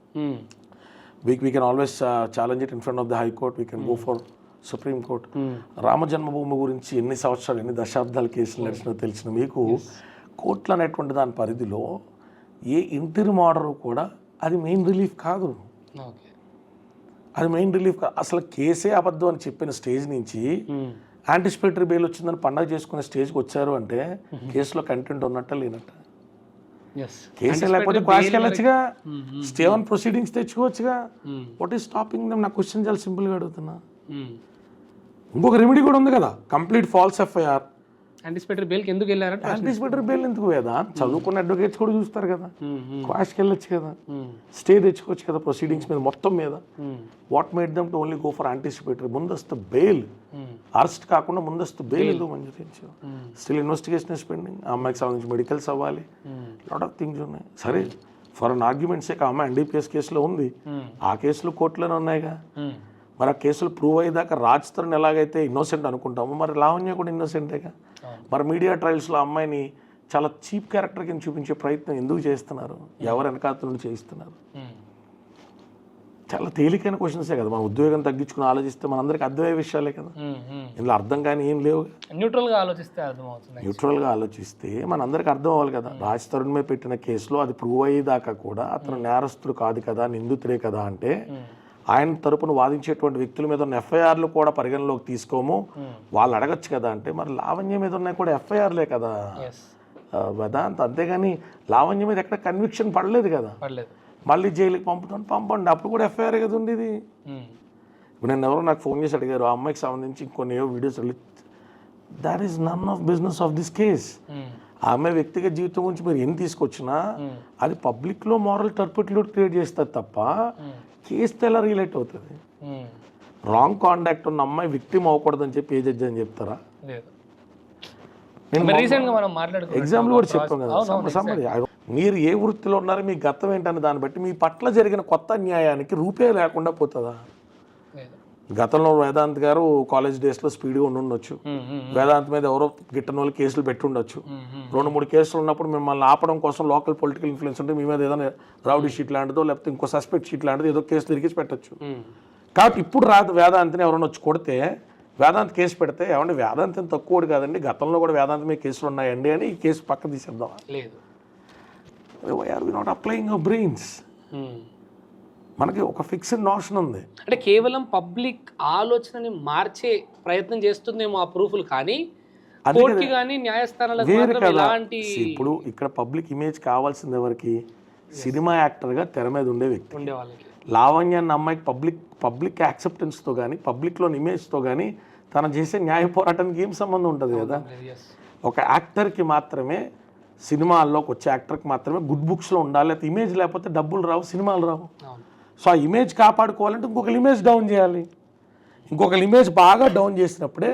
can always uh, challenge it in front of the high court. We can go for supreme court Rama Janmabhoomi గురించి ఎన్ని సంవత్సరాలు ఎన్ని దశాబ్దాల కేసులు నడిచినా తెలిసిన మీకు కోర్టులు అనేటువంటి దాని పరిధిలో ఏ ఇంటర్మ్ ఆర్డర్ కూడా అది మెయిన్ రిలీఫ్ కాదు. అది మెయిన్ రిలీఫ్ కాదు అసలు కేసే అబద్ధం అని చెప్పిన స్టేజ్ నుంచి యాంటిసిపేటరీ బెయిల్ వచ్చిందని పండగ చేసుకునే స్టేజ్కి వచ్చారు అంటే కేసులో కంటెంట్ ఉన్నట్ట లేనట్ట. కేసే లేకపోతే క్వాష్కి వెళ్ళొచ్చుగా స్టే ఆన్ ప్రొసీడింగ్స్ తెచ్చుకోవచ్చుగా. వాట్ ఈస్ స్టాపింగ్ దమ్ నా క్వశ్చన్ చాలా సింపుల్గా అడుగుతున్నా. ఇంకొక రెమెడీ కూడా ఉంది కదా. కంప్లీట్ ఫాల్స్ ఎఫ్ఐఆర్ యాంటిసిపేటరీ బెయిల్కి ఎందుకు వెళ్ళారంటే యాంటిసిపేటరీ బెయిల్ ఎందుకు వేదా చదువుకున్న అడ్వకేట్స్ కూడా చూస్తారు కదా. క్వాష్కి వెళ్ళొచ్చు కదా. స్టే తెచ్చుకోవచ్చు కదా ప్రొసీడింగ్స్ మీద మొత్తం మీద. What made them to only go for anticipatory ముందస్తు బెయిల్ అరెస్ట్ కాకుండా ముందస్తు బెయిల్ ఎందుకు మంజూరించావు స్టిల్ ఇన్వెస్టిగేషన్ ఇస్ పెండింగ్ ఆ అమ్మాయికి సంబంధించి మెడికల్స్ అవ్వాలి. లాట్ ఆఫ్ థింగ్స్ ఉన్నాయి. సరే ఫర్ అన్ ఆర్గ్యుమెంట్సే ఆ అమ్మాయి ఎన్డీపీఎస్ కేసులో ఉంది. ఆ కేసులు కోర్టులోనే ఉన్నాయిగా. మరి ఆ కేసులు ప్రూవ్ అయ్యేదాకా రాజ్ తరుణ్ ఎలాగైతే ఇన్నోసెంట్ అనుకుంటామో మరి లావణ్య కూడా ఇన్నోసెంటేగా మరి మీడియా ట్రయల్స్లో అమ్మాయిని చాలా చీప్ క్యారెక్టర్ కింద చూపించే ప్రయత్నం ఎందుకు చేస్తున్నారు? ఎవరు వెనకాల నుండి చేయిస్తున్నారు? చాలా తేలికైన క్వశ్చన్సే కదా? మన ఉద్యోగం తగ్గించుకుని ఆలోచిస్తే మనందరికి అర్థమయ్యే విషయాలే కదా? ఇందులో అర్థం కానీ ఏం లేవు న్యూట్రల్గా ఆలోచిస్తే అర్థమవుతుంది న్యూట్రల్గా ఆలోచిస్తే మనందరికి అర్థం అవ్వాలి కదా? రాజ్ తరుణ్ మీద పెట్టిన కేసులో అది ప్రూవ్ అయ్యేదాకా కూడా అతను నేరస్తుడు కాదు కదా నిందితుడే కదా అంటే ఆయన తరపున వాదించేటువంటి వ్యక్తుల మీద ఉన్న ఎఫ్ఐఆర్లు కూడా పరిగణలోకి తీసుకోము. వాళ్ళు అడగచ్చు కదా అంటే మరి లావణ్య మీద ఉన్నాయి కూడా ఎఫ్ఐఆర్లే కదా. వేదాంత్ అంతేగాని లావణ్య మీద ఎక్కడ కన్విక్షన్ పడలేదు కదా. మళ్ళీ జైలుకి పంపుతాను పంపండి. అప్పుడు కూడా ఎఫ్ఐఆర్ కదా ఉండేది? ఇప్పుడు నేను ఎవరో నాకు ఫోన్ చేసి అడిగారు ఆ అమ్మాయికి సంబంధించి ఇంకొన్ని videos that is none of business of this case ఆ అమ్మాయి వ్యక్తిగత జీవితం గురించి మీరు ఏం తీసుకొచ్చినా అది పబ్లిక్లో మారల్ టర్పిట్యూడ్ క్రియేట్ చేస్తుంది తప్ప కేసుతో ఎలా రిలేట్ అవుతుంది? రాంగ్ కాంటాక్ట్ ఉన్న అమ్మాయి విక్టిమ్ అవ్వకూడదని చెప్పి ఏ జడ్జి అని చెప్తారా? ఎగ్జాంపుల్ కూడా చెప్పాం కదా. మీరు ఏ వృత్తిలో ఉన్నారో మీ గతం ఏంటనే దాన్ని బట్టి మీ పట్ల జరిగిన కొత్త అన్యాయానికి రూపే లేకుండా పోతుందా? గతంలో వేదాంత్ గారు కాలేజ్ డేస్లో స్పీడ్గా ఉండి ఉండొచ్చు. వేదాంత్ మీద ఎవరో గిట్టని వాళ్ళు కేసులు పెట్టి ఉండొచ్చు. రెండు మూడు కేసులు ఉన్నప్పుడు మిమ్మల్ని ఆపడం కోసం లోకల్ పొలిటికల్ ఇన్ఫ్లుయెన్స్ ఉంటే మీ మీద ఏదైనా రౌడీ షీట్ లాంటిదో లేకపోతే ఇంకో సస్పెక్ట్ షీట్ లాంటిదో ఏదో కేసు తిరిగి పెట్టచ్చు. కాబట్టి ఇప్పుడు రా వేదాంత్ని ఎవరైనా వచ్చి కొడితే వేదాంత్ కేసు పెడితే ఏమంటే వేదాంత్ తక్కువడు కాదండి గతంలో కూడా వేదాంత్ మీద కేసులు ఉన్నాయండి అని ఈ కేసు పక్క తీసేద్దాం లేదు. Why are we not applying our brains మనకి ఒక ఫిక్స్డ్ నోషన్ ఉంది. అంటే కేవలం పబ్లిక్ ఆలోచనని మార్చే ప్రయత్నం చేస్తుందేమో ఆ ప్రూఫ్లు కానీ కానీ న్యాయస్థానాలకు ఎలాంటి ఇప్పుడు ఇక్కడ పబ్లిక్ ఇమేజ్ కావాల్సింది ఎవరికి? సినిమా యాక్టర్గా తెర మీద ఉండే వ్యక్తి ఉండే వాళ్ళకి. లావణ్య అన్న అమ్మాయికి పబ్లిక్ పబ్లిక్ యాక్సెప్టెన్స్తో కానీ పబ్లిక్లోని ఇమేజ్తో కానీ తను చేసే న్యాయ పోరాటానికి ఏం సంబంధం ఉంటుంది కదా. ఒక యాక్టర్కి మాత్రమే సినిమాల్లోకి వచ్చే యాక్టర్కి మాత్రమే గుడ్ బుక్స్లో ఉండాలి. లేకపోతే ఇమేజ్ లేకపోతే డబ్బులు రావు సినిమాలు రావు. సో ఆ ఇమేజ్ కాపాడుకోవాలంటే ఇంకొక ఇమేజ్ డౌన్ చేయాలి. ఇంకొక ఇమేజ్ బాగా డౌన్ చేసినప్పుడే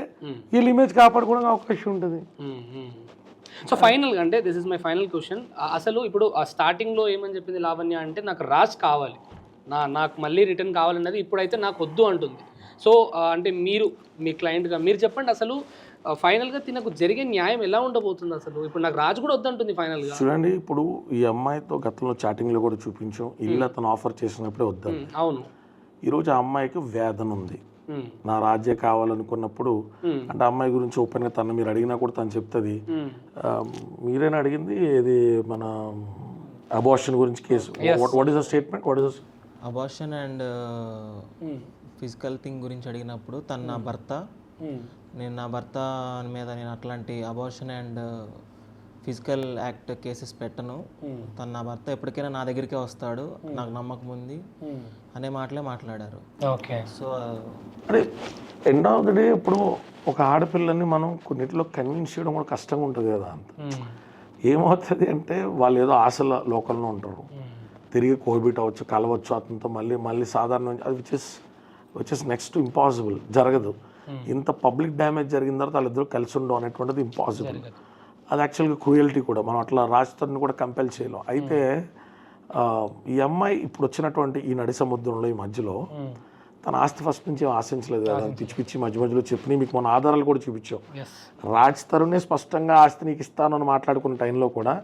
వీళ్ళ ఇమేజ్ కాపాడుకోవడానికి అవకాశం ఉంటుంది. సో ఫైనల్గా అంటే this is my final question అసలు ఇప్పుడు స్టార్టింగ్లో ఏమని చెప్పింది లావణ్య అంటే నాకు రాజ్ కావాలి. నా నాకు మళ్ళీ రిటర్న్ కావాలన్నది ఇప్పుడైతే నాకు వద్దు అంటుంది. సో అంటే మీరు మీ క్లయింట్గా మీరు చెప్పండి అసలు ఫైనల్గా తినకు జరిగే న్యాయం ఎలా ఉండబోతుంది అసలు? ఇప్పుడు నాకు రాజు కూడా వద్దంటుంది ఫైనల్గా. చూడండి ఇప్పుడు ఈ అమ్మాయితో గతంలో చాటింగ్లో కూడా చూపించాం. ఇల్లు అతను ఆఫర్ చేసినప్పుడే వద్దాం అవును. ఈరోజు ఆ అమ్మాయికి వేదన ఉంది. నా రాజ్య కావాలనుకున్నప్పుడు. అంటే అమ్మాయి గురించి ఓపెన్గా తను మీరు అడిగినా కూడా తను చెప్తుంది. మీరేనా అడిగింది? ఇది మన అబార్షన్ గురించి case? What is the statement what is abortion and physical thing గురించి అడిగినప్పుడు తను నా భర్త నేను నా భర్త మీద నేను అట్లాంటి abortion and physical act cases పెట్టను. ఉమ్, తను నా భర్త ఎప్పటికైనా నా దగ్గరికే వస్తాడు. నాకు నమ్మకం ఉంది. ఉమ్. అనే మాటలే మాట్లాడారు. ఓకే సో అంటే ఎండ్ ఆఫ్ ద డే ఇప్పుడు ఒక ఆడపిల్లని మనం కొన్నిటిలో కన్విన్స్ చేయడం కూడా కష్టంగా ఉంటుంది కదా అంత. ఏమవుతుంది అంటే వాళ్ళు ఏదో ఆశల లోకంలో ఉంటారు. తిరిగి కోవిడ్ అవ్వచ్చు కలవచ్చు అతనితో మళ్ళీ మళ్ళీ సాధారణ అది which is which is next impossible జరగదు. ఇంత పబ్లిక్ డ్యామేజ్ జరిగిన తర్వాత వాళ్ళిద్దరూ కలిసి ఉండడం అనేటువంటిది ఇంపాసిబుల్ అది యాక్చువల్గా క్రూయల్టీ కూడా. మనం అట్లా రాజధానిని కూడా కంపెల్ చేయలేం. అయితే ఈ అమ్మాయి ఇప్పుడు వచ్చినటువంటి ఈ నడి సముద్రంలో ఈ మధ్యలో ఉమ్. తన ఆస్తి ఫస్ట్ నుంచి ఏం ఆశించలేదు కదా. పిచ్చి పిచ్చి మధ్య మధ్యలో చెప్పినాయి మీకు మన ఆధారాలు కూడా చూపించాం. రాజ్ తరుణే స్పష్టంగా ఆస్తి నీకు ఇస్తాను అని మాట్లాడుకున్న టైంలో కూడా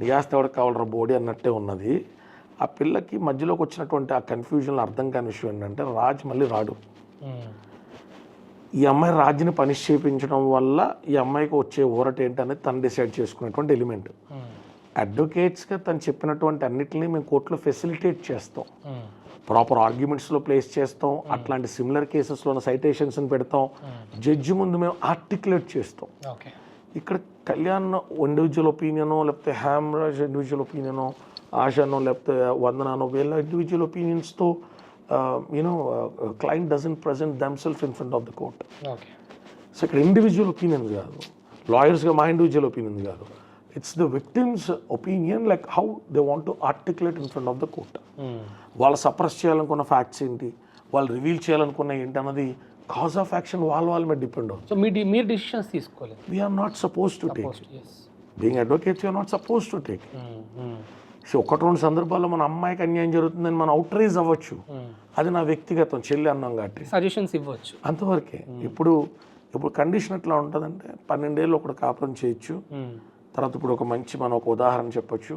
నీ ఆస్తి ఎవరికి కావాలరా బోడీ అన్నట్టే ఉన్నది. ఆ పిల్లకి మధ్యలోకి వచ్చినటువంటి ఆ కన్ఫ్యూజన్లో అర్థం కాని విషయం ఏంటంటే రాజ్ మళ్ళీ రాడు. ఉమ్, ఈ అమ్మాయి రాజ్ని పనిష్ చేయించడం వల్ల ఈ అమ్మాయికి వచ్చే ఊరట ఏంటనేది తను డిసైడ్ చేసుకునేటువంటి ఎలిమెంట్. అడ్వకేట్స్గా తను చెప్పినటువంటి అన్నిటిని మేము కోర్టులో ఫెసిలిటేట్ చేస్తాం. ప్రాపర్ ఆర్గ్యుమెంట్స్లో ప్లేస్ చేస్తాం. అట్లాంటి సిమిలర్ కేసెస్లో సైటేషన్స్ని పెడతాం. జడ్జి ముందు మేము ఆర్టికులేట్ చేస్తాం. ఇక్కడ కళ్యాణ్ ఇండివిజువల్ ఒపీనియనో లేకపోతే హ్యామ్రాజ్ ఇండివిజువల్ ఒపీనియనో ఆశానో లేకపోతే వందనానో వీళ్ళ individual ఒపీనియన్స్తో you know client doesn't present themself in front of the court so ఇక్కడ ఇండివిజువల్ ఒపీనియన్ కాదు. లాయర్స్గా మా ఇండివిజువల్ ఒపీనియన్ కాదు. It's the victims opinion like how they want to articulate in front of the court వాళ్ళు suppress చేయాలనుకున్న facts ఏంటి? వాళ్ళు reveal చేయాలనుకున్న ఏంటి అన్నది కాజ్ ఆఫ్ యాక్షన్ వాళ్ళ వాళ్ళ మీద డిపెండ్ అవుతుంది. సో మీ మీరు డిసిషన్స్ తీసుకోలేదు. We're not supposed to take being advocates you're not supposed to take so ఒకటి రెండు సందర్భాల్లో మన అమ్మాయికి అన్యాయం జరుగుతుందని మనం అవుట్రేజ్ అవ్వచ్చు. అది నా వ్యక్తిగతం చెల్లి అన్నాం కాబట్టి సజెషన్స్ ఇవ్వచ్చు. అంతవరకే. ఇప్పుడు ఇప్పుడు కండిషన్ ఎట్లా ఉంటుందంటే పన్నెండేళ్ళు ఒకటి కాపురం చేయొచ్చు. ఉమ్, తర్వాత ఇప్పుడు ఒక మంచి మనం ఒక ఉదాహరణ చెప్పొచ్చు.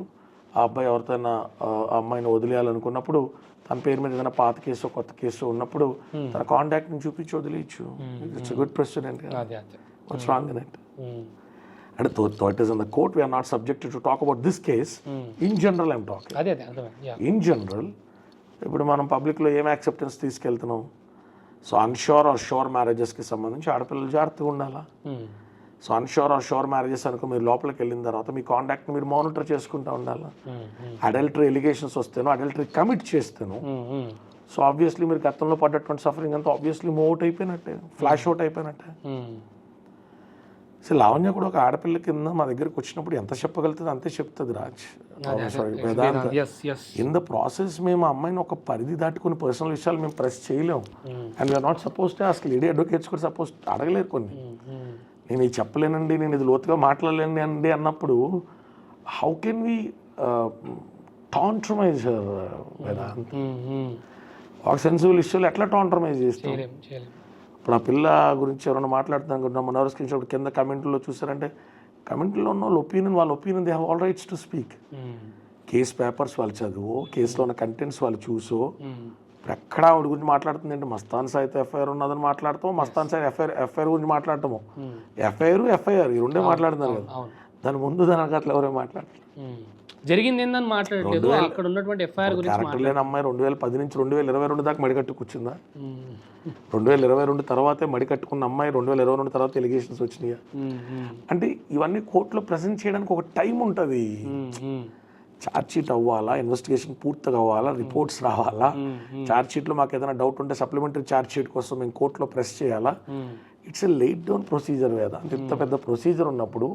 ఆ అబ్బాయి ఆ అమ్మాయిని వదిలేయాలనుకున్నప్పుడు తన పేరు మీద ఏదైనా పాత కేసు కొత్త కేసు ఉన్నప్పుడు తన కాంటాక్ట్ని చూపించి వదిలేయచ్చు. It's good precedent what's wrong in it um, అంటే though it is in the court we're not subjected to talk about this case in general I'm talking అదే ఇన్ జనరల్ ఇప్పుడు మనం పబ్లిక్లో ఏం యాక్సెప్టెన్స్ తీసుకెళ్తున్నాం? సో అన్షోర్ ఆర్ షోర్ మ్యారేజెస్కి సంబంధించి ఆడపిల్లలు జాగ్రత్తగా ఉండాలా? So unsure or sure marriages అనుకో మీరు లోపలికి వెళ్ళిన తర్వాత మీ కాంటాక్ట్ని మీరు మానిటర్ చేసుకుంటూ ఉండాలా? అడల్టరీ ఎలిగేషన్స్ వస్తేనో అడల్టరీ కమిట్ చేస్తేనో సో ఆబ్వియస్లీ మీరు గతంలో పడ్డటువంటి సఫరింగ్ అంతా ఆబ్వియస్లీ మూవ్ అవుట్ అయిపోయినట్టే ఫ్లాష్ అవుట్ అయిపోయినట్టే. సో లావణ్య కూడా ఒక ఆడపిల్ల కింద మా దగ్గరికి వచ్చినప్పుడు ఎంత చెప్పగలుగుతుంది అంతే చెప్తుంది రాజ్. ఇన్ ద ప్రాసెస్ మేము అమ్మాయిని ఒక పరిధి దాటుకుని పర్సనల్ విషయాలు మేము ప్రెస్ చేయలేం. And we're not supposed to అసలు లేడీ అడ్వకేట్స్ కూడా సపోజ్ అడగలేరు కొన్ని. నేను ఇది చెప్పలేనండి నేను ఇది లోతుగా మాట్లాడలేనండి అండి అన్నప్పుడు how can we tantrumise Vedant? ఒక సెన్సిబుల్ ఇష్యూలు ఎట్లా టాంట్రమైజ్ చేస్తాం? ఇప్పుడు ఆ పిల్ల గురించి ఎవరైనా మాట్లాడుతున్నాం అనుకుంటున్నాం మన ఎవరు స్క్రీన్ కింద కమెంట్లో చూసారంటే కమెంట్లో ఉన్న వాళ్ళ ఒపీనియన్ వాళ్ళ opinion they have all rights to speak case papers వాళ్ళు చదువు కేసులో ఉన్న కంటెంట్స్ వాళ్ళు చూసో ఇప్పుడు ఎక్కడ ఆవిడ గురించి మాట్లాడుతుంది అంటే మస్తాన్ సాయితో ఎఫ్ఐఆర్ ఉన్నదని మాట్లాడతాం మస్తాన్ సాయి ఎఫ్ఐఆర్ ఎఫ్ఐఆర్ గురించి మాట్లాడటము ఎఫ్ఐఆర్ ఎఫ్ఐఆర్ ఈ రెండే మాట్లాడుతున్నారు కదా. దాని ముందు దాని అట్లా ఎవరే మాట్లాడతారు. జరిగింది ఏందని మాట్లాడలేదు అక్కడ ఉన్నటువంటి ఎఫ్ఐఆర్ గురించి లేని అమ్మాయి రెండు వేల పది నుంచి రెండు వేల ఇరవై రెండు దాకా మడికట్టు కూర్చుందా. రెండు వేల ఇరవై రెండు తర్వాతే మడికట్టుకున్న అమ్మాయి రెండు వేల ఇరవై రెండు తర్వాత ఎలిగేషన్స్ వచ్చినాయి. అంటే ఇవన్నీ కోర్టులో ప్రజెంట్ చేయడానికి ఒక టైం ఉంటుంది మ్మ్. మ్మ్. ఛార్జ్ షీట్ అవ్వాలా ఇన్వెస్టిగేషన్ పూర్తిగా అవ్వాలా రిపోర్ట్స్ రావాలా ఛార్జ్ షీట్లో మాకు ఏదైనా డౌట్ ఉంటే సప్లిమెంటరీ షీట్ కోసం మేము కోర్టులో ప్రెస్ చేయాలా. It's a laid down procedure Veda. అంటే ఇంత పెద్ద ప్రొసీజర్ ఉన్నప్పుడు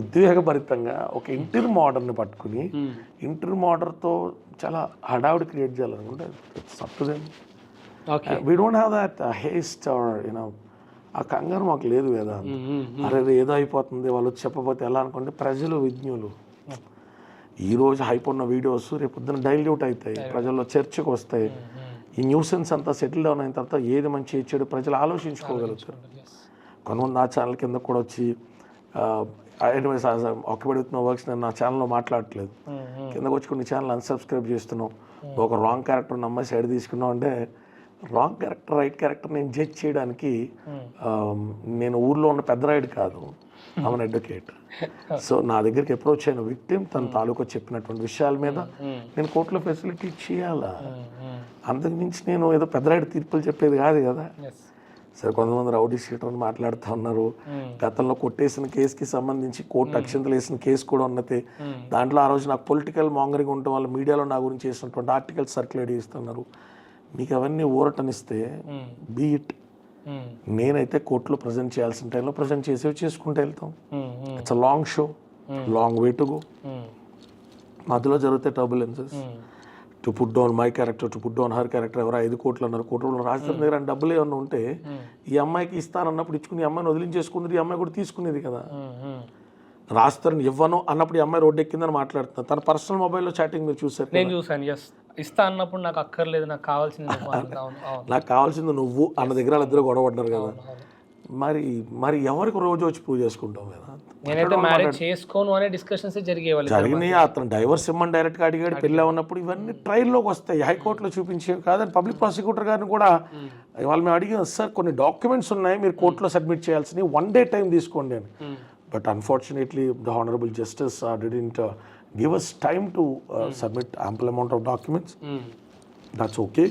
ఉద్వేగభరితంగా ఒక ఇంటర్ మోడర్ని పట్టుకుని మ్మ్. ఇంటర్ మోడర్తో చాలా హడావుడి క్రియేట్ చేయాలనుకుంటే okay we don't have that haste or you know ఆ కంగారు మాకు లేదు వేదా. అరే ఏదో అయిపోతుంది వాళ్ళు చెప్పకపోతే ఎలా అనుకుంటే ప్రజలు విజ్ఞులు. ఈ రోజు హైప్ ఉన్న వీడియోస్ రేపు పొద్దున డైల్యూట్ అవుతాయి ప్రజల్లో చర్చకు వస్తాయి. ఈ న్యూసెన్స్ అంతా సెటిల్ డౌన్ అయిన తర్వాత ఏది మంచి చెడు ప్రజలు ఆలోచించుకోగలుగుతారు. కొంతమంది నా ఛానల్ కింద కూడా వచ్చి ఎనివేస్ ఆక్యుపైడ్ విత్ వర్క్స్ నేను నా ఛానల్లో మాట్లాడట్లేదు. కిందకు వచ్చి కొన్ని ఛానల్ అన్సబ్స్క్రైబ్ చేస్తున్నావు ఒక రాంగ్ క్యారెక్టర్ నమ్మ సైడ్ తీసుకున్నావు అంటే రాంగ్ క్యారెక్టర్ రైట్ క్యారెక్టర్ నేను జడ్జ్ చేయడానికి నేను ఊర్లో ఉన్న పెద్ద రైడ్ కాదు. అవన్ అడ్వకేట్ సో నా దగ్గరికి అప్రోచ్ అయిన విక్టిమ్ తన తాలూకా చెప్పినటువంటి విషయాల మీద నేను కోర్టులో ఫెసిలిటీ చేయాలా మ్మ్. మ్మ్. అంతకు మించి నేను ఏదో పెద్ద రైడ్ తీర్పులు చెప్పేది కాదు కదా. సరే కొంతమంది రౌడీ షీటర్ అని మాట్లాడుతూ ఉన్నారు. గతంలో కొట్టేసిన కేసుకి సంబంధించి కోర్టు అక్షంతలు వేసిన కేసు కూడా ఉన్నది. దాంట్లో ఆ రోజు నాకు పొలిటికల్ మాంగరింగ్ ఉండటం వల్ల మీడియాలో నా గురించి చేసినటువంటి ఆర్టికల్స్ సర్క్యులేట్ చేస్తున్నారు. మీకు అవన్నీ ఊరటనిస్తే బీట్. నేనైతే కోర్టులో ప్రజెంట్ చేయాల్సిన టైంలో ప్రజెంట్ చేసేవి చేసుకుంటూ వెళ్తాం. It's a long show long way to go. మధ్యలో జరిగితే turbulences. To put down my character to put down her character ఎవరు ఐదు కోట్లు అన్నారు కోట్లు రాజధాని దగ్గర డబ్బులు ఏమన్నా ఉంటే ఈ అమ్మాయికి ఇస్తానన్నప్పుడు ఇచ్చుకుని ఈ అమ్మాయిని వదిలించేసుకుంది ఈ అమ్మాయి కూడా తీసుకునేది కదా. మ్మ్. రాస్తారని ఇవ్వను అన్నప్పుడు ఈ అమ్మాయి రోడ్డు ఎక్కిందని మాట్లాడుతున్నా. తన పర్సనల్ మొబైల్లో చాటింగ్ మీరు చూసారు. నేను చూసాను ఎస్ ఇస్తా అన్నప్పుడు నాకు అక్కర్లేదు నాకు కావాల్సింది నాకు కావాల్సింది నువ్వు అన్న దగ్గర వాళ్ళిద్దరు గొడవ పడ్డారు కదా. మరి మరి ఎవరికి రోజు వచ్చి పూజ చేసుకుంటాం కదా? నేనైతే మ్యారేజ్ చేసుకోను అనే డిస్కషన్స్ జరిగేవాళ్ళు జరిగినాయి అతను డైవర్స్ ఇమ్మని డైరెక్ట్గా అడిగాడు పెళ్ళి ఉన్నప్పుడు ఇవన్నీ ట్రైల్లోకి వస్తాయి హైకోర్టులో చూపించేవి కాదని పబ్లిక్ ప్రాసిక్యూటర్ గారిని కూడా వాళ్ళు మేము అడిగాం సార్ కొన్ని డాక్యుమెంట్స్ ఉన్నాయి మీరు కోర్టులో సబ్మిట్ చేయాల్సినవి వన్ డే టైం తీసుకోండి అని. But unfortunately the honourable justice didn't give us time to submit ample amount of documents hmm. that's okay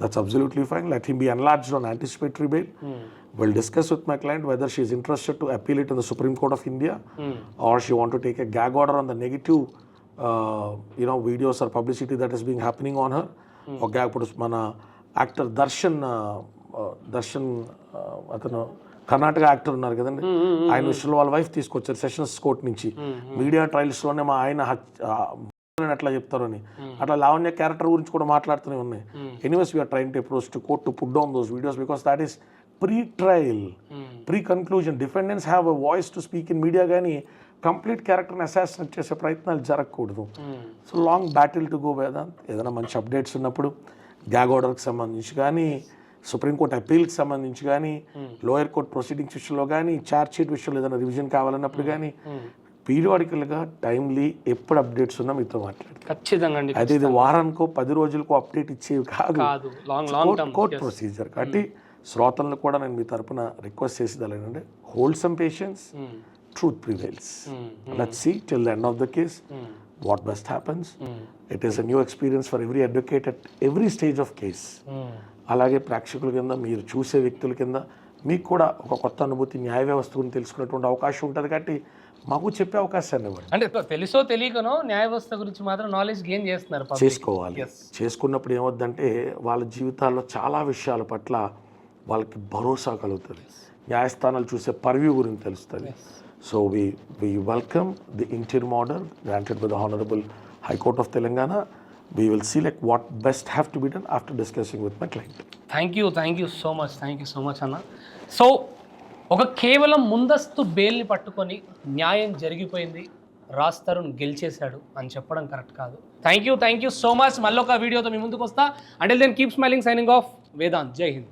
that's absolutely fine let him be enlarged on anticipatory bail we'll discuss with my client whether she is interested to appeal it in the supreme court of india or she want to take a gag order on the negative uh, you know videos or publicity that is being happening on her or gag ఇప్పుడు మన actor Darshan Darshan అతను Karnataka actor ఉన్నారు కదండి. ఆయన విషయంలో వాళ్ళ wife తీసుకొచ్చారు sessions court నుంచి. మీడియా ట్రయల్స్లోనే మా ఆయన ఎట్లా చెప్తారు అని. అట్లా లావణ్య క్యారెక్టర్ గురించి కూడా మాట్లాడుతూనే ఉన్నాయి. Anyways we're trying to approach to court to put down those videos because that is pre trial pre conclusion defendants have a voice to speak in media కానీ కంప్లీట్ క్యారెక్టర్ని అసాసినేట్ చేసే ప్రయత్నాలు జరగకూడదు. So long battle to go Vedant. ఏదైనా మంచి updates ఉన్నప్పుడు gag ఆర్డర్కి సంబంధించి కానీ సుప్రీంకోర్టు అప్పీల్కి సంబంధించి కానీ లోయర్ కోర్ట్ ప్రొసీడింగ్స్ విషయంలో కానీ ఛార్జ్ షీట్ విషయంలో ఏదైనా రివిజన్ కావాలన్నప్పుడు కానీ పీరియాడికల్గా టైమ్లీ ఎప్పుడు అప్డేట్స్ ఉన్నా మీతో మాట్లాడతాను ఖచ్చితంగా అండి అయితే ఇది వారానికో పది రోజులకో అప్డేట్ ఇచ్చేవి కాదు. కోర్ట్ ప్రొసీజర్ కాబట్టి శ్రోతలను కూడా నేను మీ తరపున రిక్వెస్ట్ చేసేది అలాగంటే wholesome patience truth prevails let see till the end of the case what best happens it is a new experience for every advocate at every stage of case అలాగే ప్రేక్షకుల కింద మీరు చూసే వ్యక్తుల కింద మీకు కూడా ఒక కొత్త అనుభూతి న్యాయ వ్యవస్థ గురించి తెలుసుకునేటువంటి అవకాశం ఉంటుంది కాబట్టి మాకు చెప్పే అవకాశాన్ని ఇవ్వండి. అంటే తెలుసో తెలియకనో న్యాయ వ్యవస్థ గురించి మాత్రం నాలెడ్జ్ గెయిన్ చేస్తున్నారు. చేసుకోవాలి. చేసుకున్నప్పుడు ఏమవుద్దంటే వాళ్ళ జీవితాల్లో చాలా విషయాల పట్ల వాళ్ళకి భరోసా కలుగుతుంది. న్యాయస్థానాలు చూసే పర్వ్యూ గురించి తెలుస్తుంది. So we we welcome the interim order granted by the honourable high court of Telangana we will see like what best have to be done after discussing with my client thank you thank you so much thank you so much అన్న so ఒక కేవలం ముందస్తు బెయిల్ని పట్టుకొని న్యాయం జరిగిపోయింది రాజ్ తరుణ్ గెలిచేశాడు అని చెప్పడం correct కాదు. Thank you thank you so much మళ్ళీ ఒక వీడియోతో మీ ముందుకు వస్తా అంటే then keep smiling signing off Vedant Jai Hind